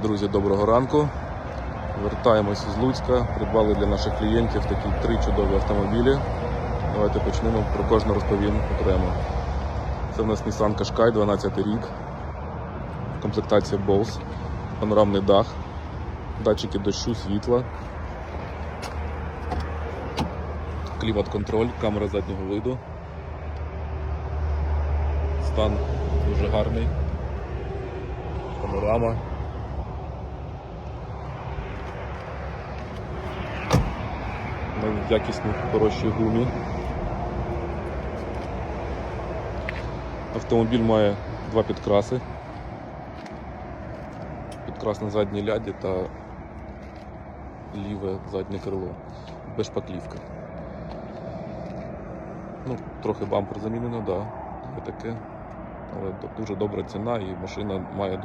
Друзі, доброго ранку. Вертаємось з Луцька. Придбали для наших клієнтів такі три чудові автомобілі. Давайте почнемо. Про кожну розповім окремо. Це в нас Nissan Qashqai, 12 рік. Комплектація Bose, панорамний дах, датчики дощу, світла, клімат-контроль, камера заднього виду. Стан дуже гарний. Панорама. На якісній хорошій гумі. Автомобіль має два підкраси. Підкрас на задній ляді та ліве заднє крило. Без шпаклівки. Ну, трохи бампер замінено. Да, таке. Але дуже добра ціна і машина має дуже